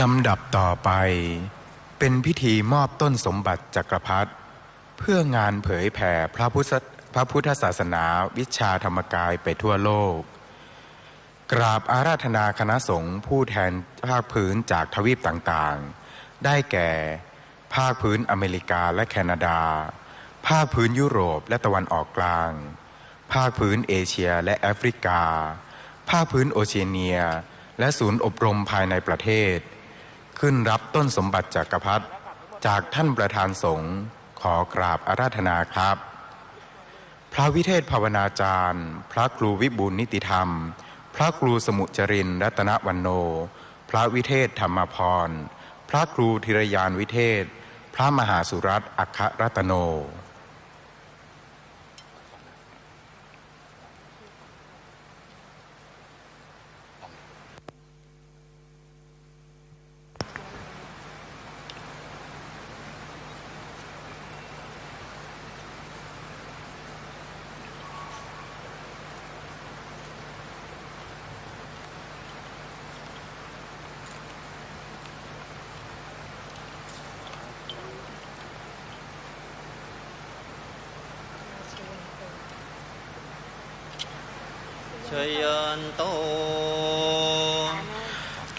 ลำดับต่อไป เป็นพิธีมอบต้นสมบัติจักรพรรดิเพื่องานเผยแผ่พระพุทธพระพุทธศาสนาวิชาธรรมกายไปทั่วโลก กราบอาราธนาคณะสงฆ์ผู้แทนภาคพื้นจากทวีปต่างๆ ได้แก่ ภาคพื้นอเมริกาและแคนาดา ภาคพื้นยุโรปและตะวันออกกลาง ภาคพื้นเอเชียและแอฟริกา ภาคพื้นโอเชียเนีย และศูนย์อบรมภายในประเทศ ขึ้นรับต้นสมบัติจักรพรรดิจากท่านประธานสงฆ์ขอกราบอาราธนาครับ พระวิเทศภาวนาจารย์ พระครูวิบูลนิติธรรม พระครูสมุจรินรัตนวันโน พระวิเทศธรรมพร พระครูธิรยานวิเทศ พระมหาสุรัตน์อัครรัตโน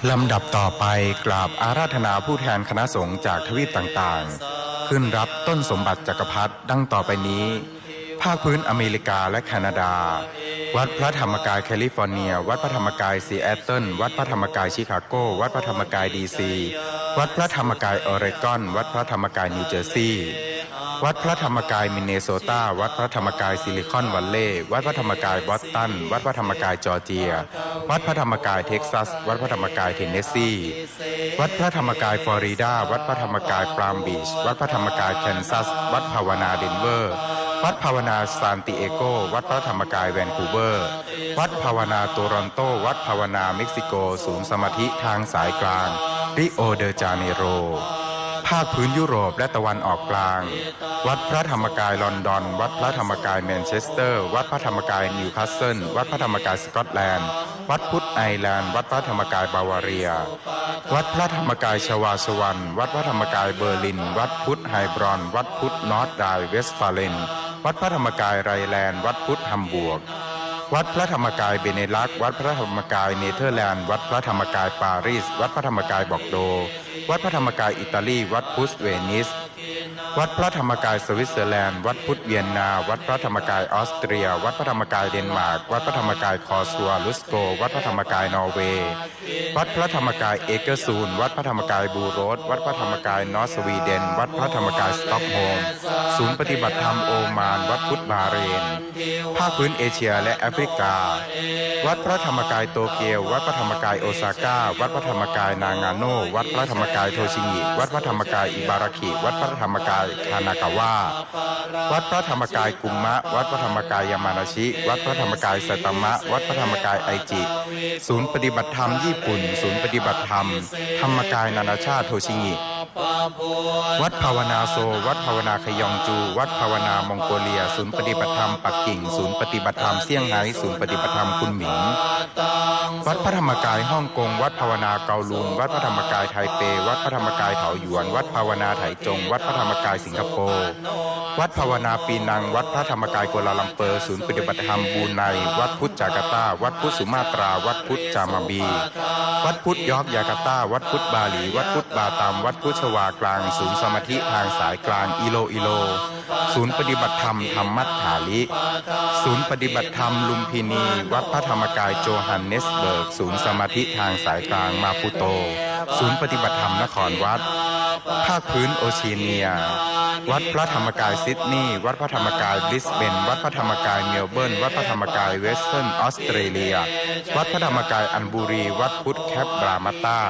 ลำดับต่อไปกราบอาราธนาผู้แทนคณะสงฆ์จากทวีปต่างๆ ขึ้นรับต้นสมบัติจักรพรรดิดังต่อไปนี้ ภาคพื้นอเมริกาและแคนาดา วัดพระธรรมกายแคลิฟอร์เนีย วัดพระธรรมกายซีแอตเทิลวัดพระธรรมกายชิคาโก วัดพระธรรมกายดีซี วัดพระธรรมกายออเรกอน วัดพระธรรมกายนิวเจอร์ซีย์ วัดพระธรรมกายมินเนโซตา วัดพระธรรมกายซิลิคอนวัลเลย์วัดพระธรรมกายบอสตัน วัดพระธรรมกายจอร์เจีย วัดพระธรรมกายเท็กซัส วัดพระธรรมกายเทนเนสซี วัดพระธรรมกายฟลอริดา วัดพระธรรมกายปรามบีช วัดพระธรรมกายแคนซัส วัดภาวนาเดนเวอร์ วัดภาวนาซานติเอโก วัดพระธรรมกายแวนคูเวอร์ วัดภาวนาโตรอนโต วัดภาวนาเม็กซิโก ศูนย์สมาธิทางสายกลางริโอเดจาเนโราคพื้นยุโรปและตะวันออกกลาง วัดพระธรรมกายลอนดอน วัดพระธรรมกายแมนเชสเตอร์ วัดพระธรรมกายนิวคาสเซิล วัดพระธรรมกายสกอตแลนด์ วัดพุทธไอร์แลนด์ วัดพระธรรมกายบาวาเรีย วัดพระธรรมกายชวาสวรรค์ วัดพระธรรมกายเบอร์ลิน วัดพุทธไฮบรอน วัดพุทธนอร์ทไดเวสฟาเลน วัดพระธรรมกายไรแลนด์ วัดพุทธฮัมบวร์ก วัดพระธรรมกายเบเนลักวัดพระธรรมกายเนเธอร์แลนด์ วัดพระธรรมกายปารีส วัดพระธรรมกายบอกโด วัดพระธรรมกายอิตาลี วัดพุสเวนิส วัดพระธรรมกายสวิตเซอร์แลนด์ วัดพุทธเวียนนา วัดพระธรรมกายออสเตรีย วัดพระธรรมกายเดนมาร์ก วัดพระธรรมกายคอสัวลุสโก วัดพระธรรมกายนอร์เวย์ วัดพระธรรมกายเอเกอร์ซูน วัดพระธรรมกายบูโรส วัดพระธรรมกายนอร์สวีเดน วัดพระธรรมกายสต็อกโฮล์มศูนย์ปฏิบัติธรรมโอมาน วัดพุทธบาเรน ภาคพื้นเอเชียและแอฟริกา วัดพระธรรมกายโตเกียว วัดพระธรรมกายโอซาก้า วัดพระธรรมกายนางาโน วัดพระธรรมกายโทชิงิ วัดพระธรรมกายอิบาราคิ วัดพระธรรมกายคานากาวะวัดพระธรรมกายกุมมะ วัดพระธรรมกายยามานาชิ วัดพระธรรมกายสัตมะ วัดพระธรรมกายไอจิ ศูนย์ปฏิบัติธรรมญี่ปุ่น ศูนย์ปฏิบัติธรรม ธรรมกายนานาชาติโทชิงิ วัดภาวนาโซ วัดภาวนาขยองจู วัดภาวนามองโกเลีย ศูนย์ปฏิบัติธรรมปักกิ่ง ศูนย์ปฏิบัติธรรมเซี่ยงไฮ้ ศูนย์ปฏิบัติธรรมคุนหมิง วัดพระธรรมกายฮ่องกง วัดภาวนาเกาลุง วัดพระธรรมกายไทเป วัดพระธรรมกายเถาหยวน วัดภาวนาไถจง วัดพระธรรมกายสิงคโปร์ วัดภาวนาปีนัง วัดพระธรรมกายกัวลาลัมเปอร์ ศูนย์ปฏิบัติธรรมบูไน วัดพุทธจาการ์ตา วัดพุทธสุมาตรา วัดพุทธจามาบี วัดพุทธยอกยาการ์ตา วัดพุทธบาหลี วัดพุทธบาตาม วัดพุทธวากลาง ศูนย์สมาธิทางสายกลางอิโลอิโล ศูนย์ปฏิบัติธรรมธรรมัตถาลิ ศูนย์ปฏิบัติธรรมลุมพินี วัดพระธรรมกายโจฮันเนสเบิร์ก ศูนย์สมาธิทางสายกลางมาพุโต ศูนย์ปฏิบัติธรรมนครวัด ภาคพื้นโอเชียเนีย วัดพระธรรมกายซิดนีย์วัดพระธรรมกายบริสเบน วัดพระธรรมกายเมลเบิร์น วัดพระธรรมกายเวสเทิร์นออสเตรเลีย วัดพระธรรมกายอันบุรี วัดพุทธแคปบรามาตา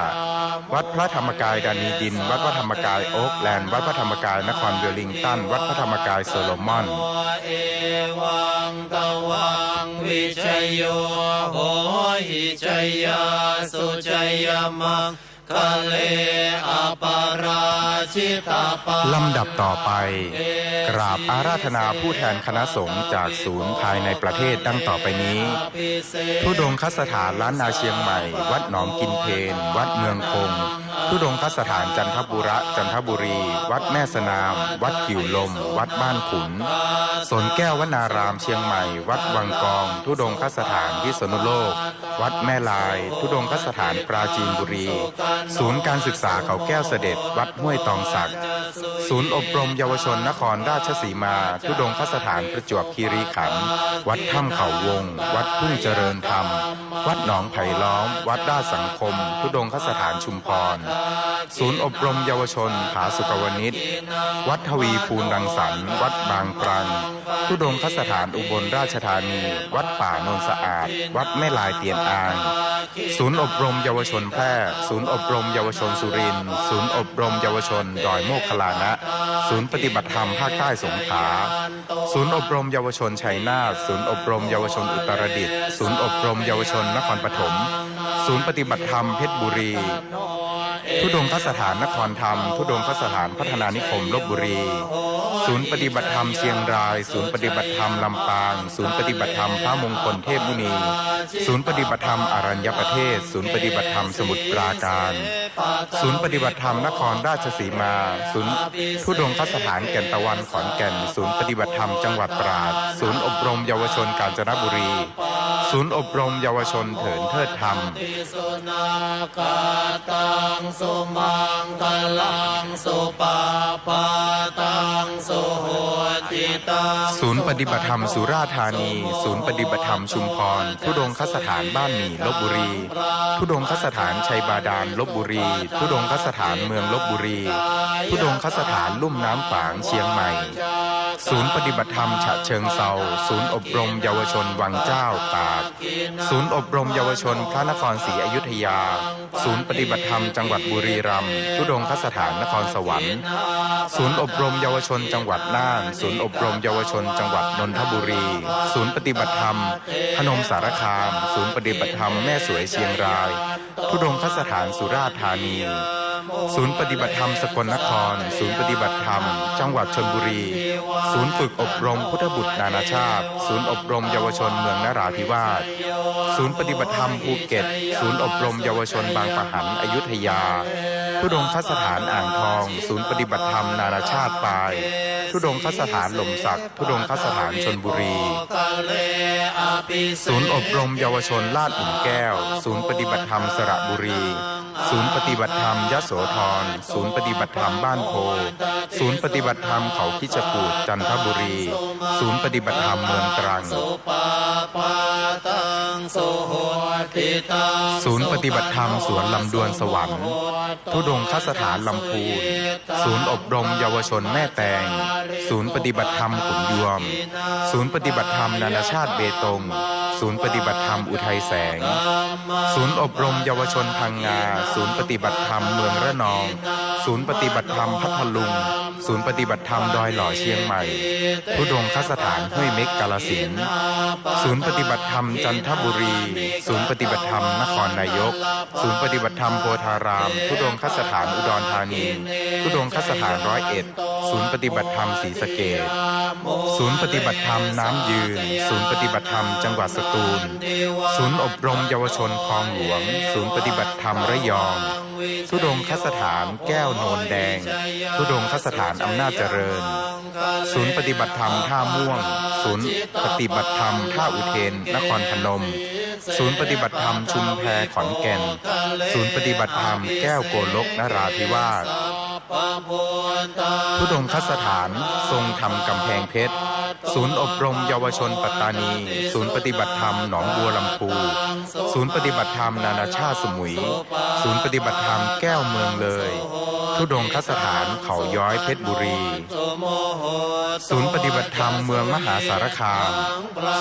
วัดพระธรรมกายดานีดิน วัดพระธรรมกายโอ๊กแลนด์ วัดพระธรรมกายนครเวลลิงตัน วัดพระธรรมกายโซโลมอนวิชยโยโหหิชยาสุชยมัง เลอปาราชิตาปาลำดับต่อไป กราบอาราธนาผู้แทนคณะสงฆ์จากศูนย์ภายในประเทศดังต่อไปนี้พิเศษทุดงคสถานล้านนาเชียงใหม่ วัดหนองกินเพนวัดเมืองคง ทุดงคสถานจันทบุระจันทบุรี วัดแม่สนาม วัดกิ่วลม วัดบ้านขุน สนแก้ววนารามเชียงใหม่ วัดวังกอง ทุดงคสถานพิษณุโลก วัดแม่ลาย ทุดงคสถานปราจีนบุรี ศูนย์การศึกษาเขาแก้วเสด็จ วัดห้วยตองศักดิ์ศูนย์อบรมเยาวชนนครราชสีมา ทุดงคสถานประจวบคีรีขันธ์วัดถ้ำเขาวง วัดทุ่งเจริญธรรม วัดหนองไผ่ล้อม วัดด้าสังคม ทุดงคสถานชุมพร ศูนย์อบรมเยาวชนผาสุกวนิชวัดทวีภูลรังสรรค์ วัดบางปรัง ทุดงคสถานอุบลราชธานี วัดป่าโนนสะอาด วัดแม่ลายเตียนอาง ศูนย์อบรมเยาวชนแพร่ ศูนย์อบรมเยาวชนสุริน ศูนย์อบรมเยาวชนดอยโมกขลานะ ศูนย์ปฏิบัติธรรมภาคใต้สงขลา ศูนย์อบรมเยาวชนชัยนาทศูนย์อบรมเยาวชนอุตรดิตถ์ ศูนย์อบรมเยาวชนนครปฐม ศูนย์ปฏิบัติธรรมเพชรบุรี ทุดงคสถานนครธรรม ทุดงคสถานพัฒนานิคมลบบุรี ศูนย์ปฏิบัติธรรมเชียงราย ศูนย์ปฏิบัติธรรมลำปาง ศูนย์ปฏิบัติธรรมพระมงคลเทพมุนี ศูนย์ปฏิบัติธรรมอรัญญประเทศ ศูนย์ปฏิบัติธรรมสมุทรปราการ ศูนย์ปฏิบัติธรรมนครราชสีมา ศูนย์ทุดงคสถานแก่นตะวันขอนแก่น ศูนย์ปฏิบัติธรรมจังหวัดตราด ศูนย์อบรมเยาวชนกาญจนบุรี ศูนย์อบรมเยาวชนเถินเทิดธรรมสุนาคาตังสุมังคลังสุปาปาตังสุโหติตังศูนย์ปฏิบัติธรรมสุราธานี ศูนย์ปฏิบัติธรรมชุมพรทุดงคสถานบ้านหมี่ลบบุรีทุดงคสถานชัยบาดาลลบบุรีทุดงคสถานเมืองลบบุรีทุดงคสถานลุ่มน้ำฝางเชียงใหม่ ศูนย์ปฏิบัติธรรมฉะเชิงเซาศูนย์อบรมเยาวชนวังเจ้าตากศูนย์อบรมเยาวชนพระนครศรีอยุธยา ศูนย์ปฏิบัติธรรมจังหวัดบุรีรัมย์ทุดงคสถานนครสวรรค์ ศูนย์อบรมเยาวชนจังหวัดน่าน ศูนย์อบรมเยาวชนจังหวัดนนทบุรี ศูนย์ปฏิบัติธรรม พนมสารคาม ศูนย์ปฏิบัติธรรมแม่สวยเชียงราย ทุดงคสถานสุราษฎร์ธานี ศูนย์ปฏิบัติธรรมสกลนคร ศูนย์ปฏิบัติธรรม จังหวัดชนบุรี ศูนย์ฝึกอบรมพุทธบุตรนานาชาติ ศูนย์อบรมเยาวชนเมืองนราธิวาส ศูนย์ปฏิบัติธรรมภูเก็ต ศูนย์อบรมเยาวชนบางปะหันอยุธยาทุดงคสถานอ่างทอง ศูนย์ปฏิบัติธรรมนานาชาติปายทุดงคสถานหล่มสักทุดงคสถานชนบุรี ศูนย์อบรมเยาวชนลาดอุ่นแก้ว ศูนย์ปฏิบัติธรรมสระบุรี ศูนย์ปฏิบัติธรรมยโสธร ศูนย์ปฏิบัติธรรมบ้านโพ ศูนย์ปฏิบัติธรรมเขาคิชกูดจันทบุรี ศูนย์ปฏิบัติธรรมเมืองตรังสุปาปาตังสุโหติตัง ศูนย์ปฏิบัติธรรมสวนลำดวนสวรรค์ ทุดงคสถานลำพูนศูนย์อบรมเยาวชนแม่แตง ศูนย์ปฏิบัติธรรมขุนยวม ศูนย์ปฏิบัติธรรมนานาชาติเบตง ศูนย์ปฏิบัติธรรมอุทัยแสง ศูนย์อบรมเยาวชนพังงา ศูนย์ปฏิบัติธรรมเมืองระนอง ศูนย์ปฏิบัติธรรมพัทลุง ศูนย์ปฏิบัติธรรมดอยหล่อเชียงใหม่ทุดงคสถานห้วยเม็กกาลสินศูนย์ปฏิบัติธรรมจันทบุรี ศูนย์ปฏิบัติธรรมนครนายก ศูนย์ปฏิบัติธรรมโพธารามทุดงคสถานอุดรธานีทุดงคสถานร้อยเอ็ด ศูนย์ปฏิบัติธรรมศรีสะเกด ศูนย์ปฏิบัติธรรมน้ำยืน ศูนย์ปฏิบัติธรรมจังหวัดสตูล ศูนย์อบรมเยาวชนคลองหลวง ศูนย์ปฏิบัติธรรมระยอง ทุดงคสถานแก้วโนนแดง ทุดงคสถานอำนาจเจริญ ศูนย์ปฏิบัติธรรมท่าม่วง ศูนย์ปฏิบัติธรรมท่าอุเทน นครพนม ศูนย์ปฏิบัติธรรมชุมแพขอนแก่น ศูนย์ปฏิบัติธรรมแก้วโกลกนราธิวาส ทธาทุดงคสถานทรงทำกำแพงเพชร ศูนย์อบรมเยาวชนปัตตานี ศูนย์ปฏิบัติธรรมหนองบัวลำพู ศูนย์ปฏิบัติธรรมนานาชาติสมุย ศูนย์ปฏิบัติธรรมแก้วเมืองเลย ทุดงคสถานเขาย้อยเพชรบุรี ศูนย์ปฏิบัติธรรมเมืองมหาสารคาม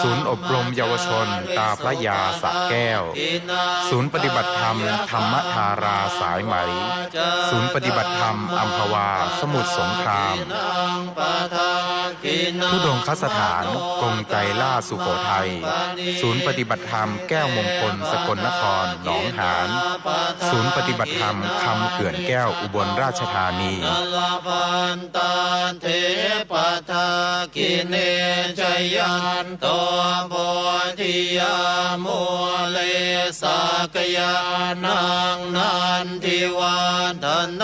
ศูนย์อบรมเยาวชน ตาพระยาสะแก้ว ศูนย์ปฏิบัติธรรมธรรมธาราสายไหม ศูนย์ปฏิบัติธรรมอัมพวา สมุทรสงคราม ทุดงคสถานกงไกรล่าสุโขทัย ศูนย์ปฏิบัติธรรมแก้วมงคลสกลนครหนองหาน ศูนย์ปฏิบัติธรรมคำเขื่อนแก้วอุบลราชธานีนาเทปทากิเนจยันตโพธิยามุเลสากยานังนันทิวันทโน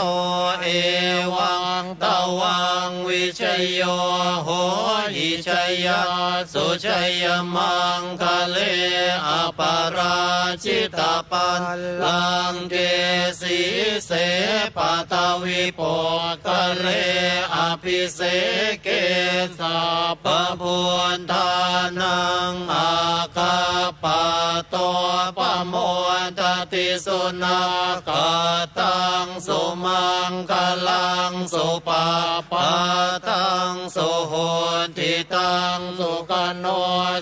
เอวังตวังวิชโยโหหิชยาสุชยมังคะเลอปาราชิตาปันลังเกสีเสปตาวิปกะเลอภิเสเกสัพพุนทานังอาคาปะโตปะโมทติสุนาคาตังสุมังคลังสุปาปาตังสุโหติตังสุกโน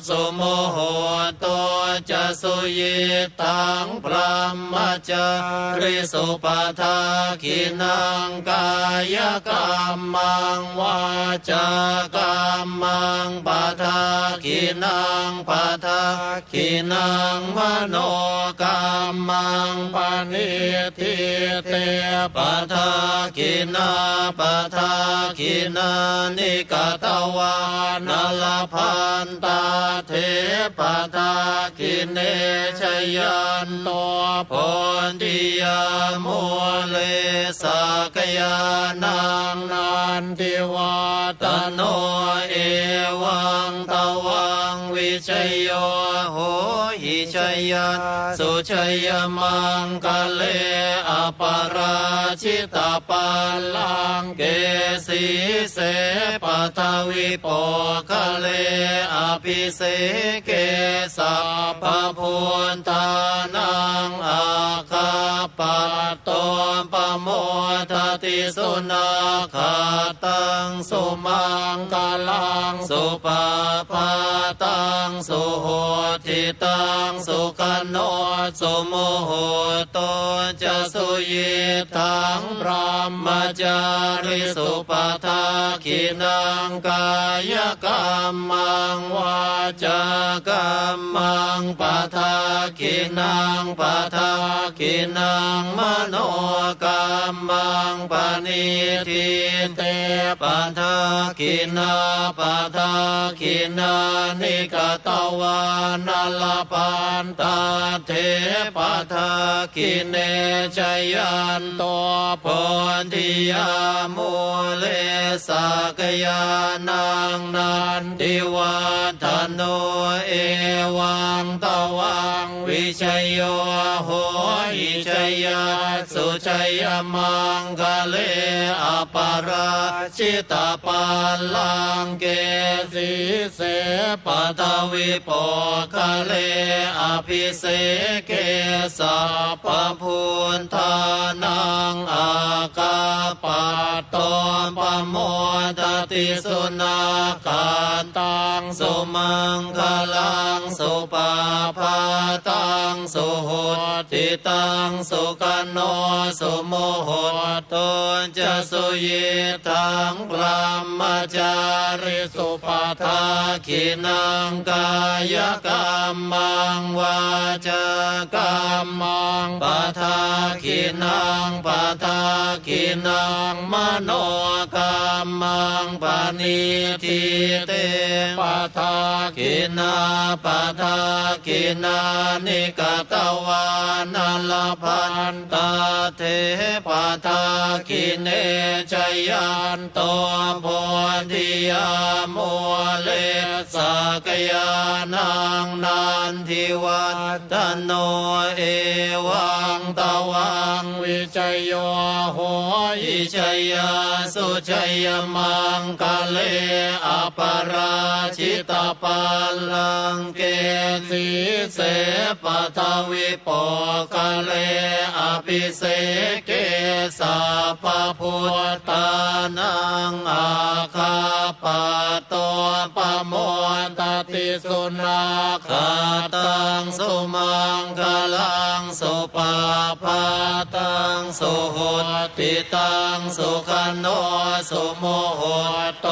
สุโมโหตุจะสุยิตังพระมจาริสุปทาคินังกายกรรมังวาจากรรมังปทาคินังปทาคินังมโนกรรมังปณิทิเตปทาคินาปทาคินานิกตวานลพันตาเทปทาคิิเนชยันโตโพธิยามุเลสกยานังนันทิวัตโนเอวังตวังวิชยโยโหหิชยันสุชยมังกะเลอ ปาราชิตาปัลลังเกสีเสปทวิปคะเลอภิเสเกสัพพพุนทานังอาคาปะโตปโมทติสุนาคาตังสุมังกาลังสุปาปาตังสุโหติตังสุขโนสุโมโหตจะสุยิทังพระมจาริสุปทาคินังกายกรรมังวาจากรรมังปทาคินังปทาคินังมโนกรรมังปณิทิเตปทาคินาปทาคินานิกตวานลปันตาเทปทาคินเนชยันโตโพธิยามุเลสากยานังนันทิวัฒโนเอวังตวังวิชยโยโหหิชยาสุชยมังคะเลอปาราชิตาปัลลังเกสีเสปทวิปคะเลอภิเสเกสัพพุนทานังอาคาปะโตปโมทติสุนาคาตังสุมังคลังสุปาปาตังสุโหติตังสุกโนสุโมโหตนจะสุยิทังพระมจาริสุปทาคินังกายกรรมังวาจากรรมังปทาคินังปทาคินังมโนกรรมังปณิทิเตปทาคินาปทาคินานิกตวานลพันตาเทปทาคินเนชยันโตโพธิยามุเลสากยานังนันทิวัตโนเอวังตวั งวิชยโยโหหิชยาสุชยมังคะเลอปราชิตาปัลลังเกสีเสปทวิปคะเลอภิเสเกสัพพพุทธานังอาคาปโตปโมทติสุนาคาตังสุมังคลังสุปาปาตังสุโหติตังสุขันโนสุโมโหโต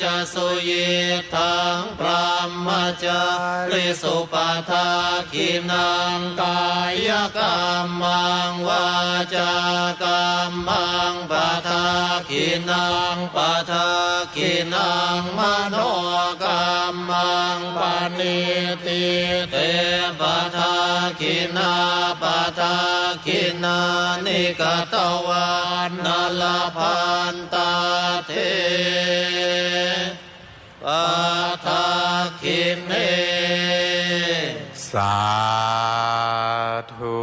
จะสุยิทังพระ มจาริสุปาทาคินังกายกรรมังวาจากรรมังปาทาคินังปาทาคินังมโนกรรมังปานิติเตปาทาคินาปาทาคินานิกตวันนลพันตาเท ปาทาคิเนสาธุ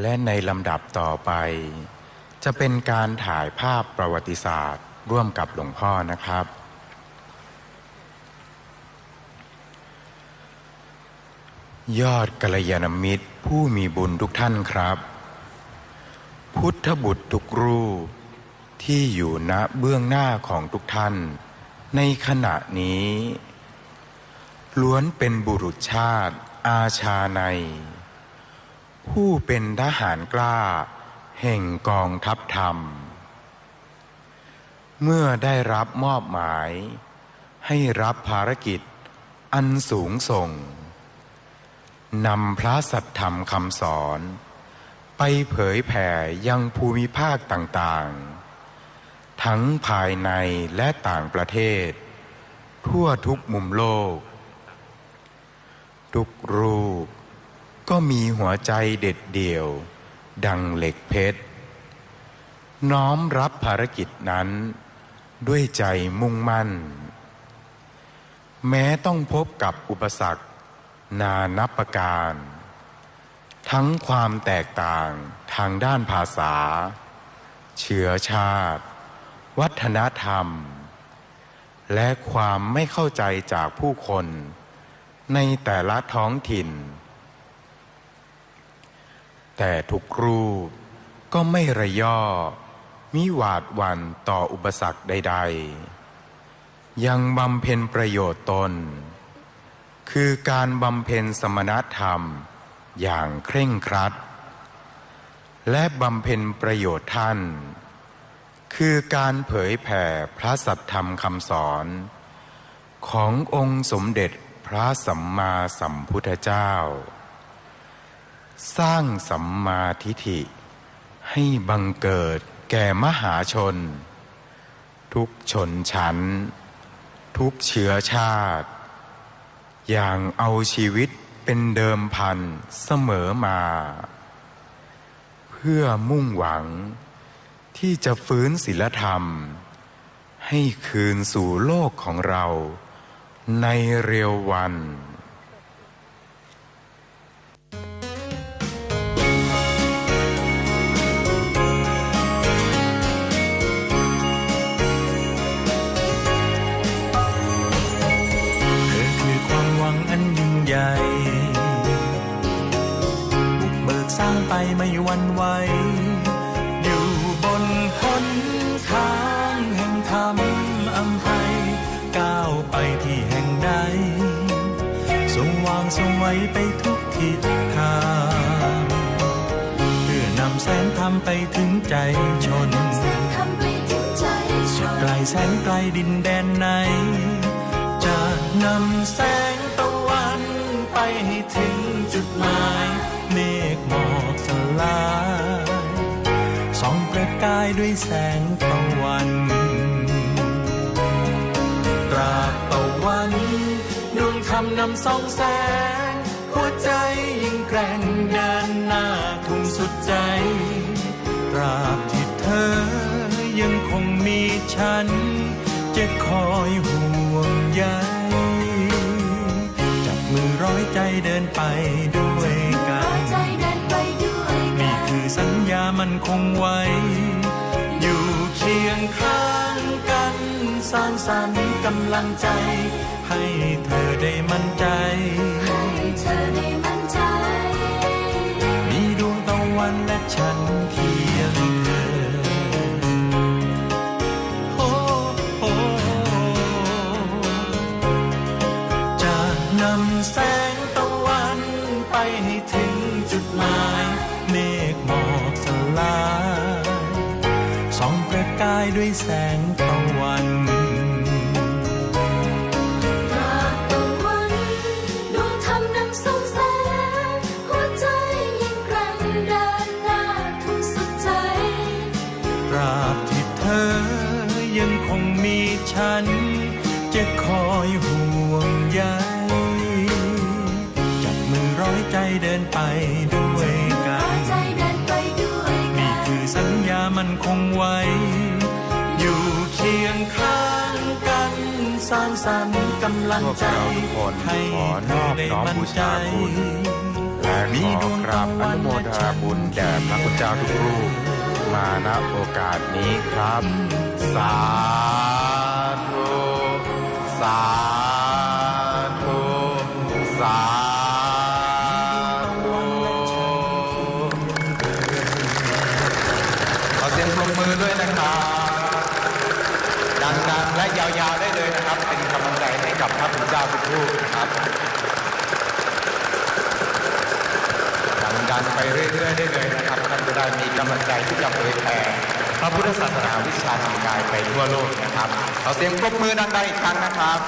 และในลำดับต่อไป จะเป็นการถ่ายภาพประวัติศาสตร์ร่วมกับหลวงพ่อนะครับ ยอดกัลยาณมิตรผู้มีบุญทุกท่านครับ พุทธบุตรทุกรูป ที่อยู่ณเบื้องหน้าของทุกท่าน ในขณะนี้ ล้วนเป็นบุรุษชาติอาชาใน ผู้เป็นทหารกล้า แห่งกองทัพธรรม เมื่อได้รับมอบหมาย ให้รับภารกิจอันสูงส่ง นำพระสัทธรรมคำสอน ไปเผยแผ่ยังภูมิภาคต่างๆ ทั้งภายในและต่างประเทศ ทั่วทุกมุมโลก ทุกรูปก็มีหัวใจเด็ดเดี่ยว ดังเหล็กเพชร น้อมรับภารกิจนั้น ด้วยใจมุ่งมั่น แม้ต้องพบกับอุปสรรค นานับประการ ทั้งความแตกต่างทางด้านภาษา เชื้อชาติ วัฒนธรรม และความไม่เข้าใจจากผู้คน ในแต่ละท้องถิ่น แต่ทุกรูปก็ไม่ระย่อมิหวาดหวันต่ออุปสรรคใด ๆ ยังบำเพ็ญประโยชน์ตน คือการบำเพ็ญสมณธรรมอย่างเคร่งครัด และบำเพ็ญประโยชน์ท่าน คือการเผยแผ่พระสัทธรรมคำสอน ขององค์สมเด็จพระสัมมาสัมพุทธเจ้า สร้างสัมมาทิฏฐิ ให้บังเกิดแก่มหาชน ทุกชนชั้น ทุกเชื้อชาติ อย่างเอาชีวิตเป็นเดิมพันเสมอมา เพื่อมุ่งหวัง ที่จะฟื้นศีลธรรม ให้คืนสู่โลกของเราในเร็ววัน บุกเบิกสร้างไปไม่หวันไหวอยู่บนหนทางแห่งธรรมอำไพก้าวไปที่แห่งใดทรงวางทรงไว้ไปทุกทิศทางเพื่อนำแสงธรรมไปถึงใจชนทำไปถึงใจชนไกลแสนไกลดินแดนไหนจะนำแสงตะวันไป ให้ถึงจุดหมาย เมฆหมอกสลายส่องประกายด้วยแสงตะวันตราบตะวันดวงธรรมนำส่องแสง หัวใจยิ่งแกร่งเดินหน้าทุ่งสุดใจตราบที่เธอยังคงมีฉัน จะคอยห่วงใย ใจเดินไปด้วยกัร้อยนใจเดินไปด้วยกันี่นคือสัญญามันคงไว้ อยู่เคียงข้างกันสร้างสรรค์กำลังใจ ให้เธอได้มั่นใจ ให้เธอได้มั่นใจ มีดวงตะวันและฉัน ยังคงมีฉัน จะคอยห่วงใยจับมือร้อยใจเดินไปด้วยกัร้อยนใจเดินไปด้วยกันี่คือสัญญามันคงไว้ อยู่เคียงข้างกันสร้างสรรค์กำลังใจ ให้เธอได้มั่นใจและขอกราบอนุโมทนาบุญแด่พระพุทธเจ้าทุกรูปมาณโอกาสนี้ครับ สาธุสาธุสาธุขอเสียงปรบมือด้วยนะครับดังๆและยาวๆได้เลยนะครับ เป็นกำลังใจให้กับพระพุทธเจ้าทุกรูปนะครับดังๆไปเรื่อยๆได้เลยนะครับท่านจะได้มีกำลังใจที่จะเผยแผ่ พระพุทธศาสนาวิชาทางกายไปทั่วโลกนะครับ ขอเสียงปรบมือดังๆอีกครั้งนะครับ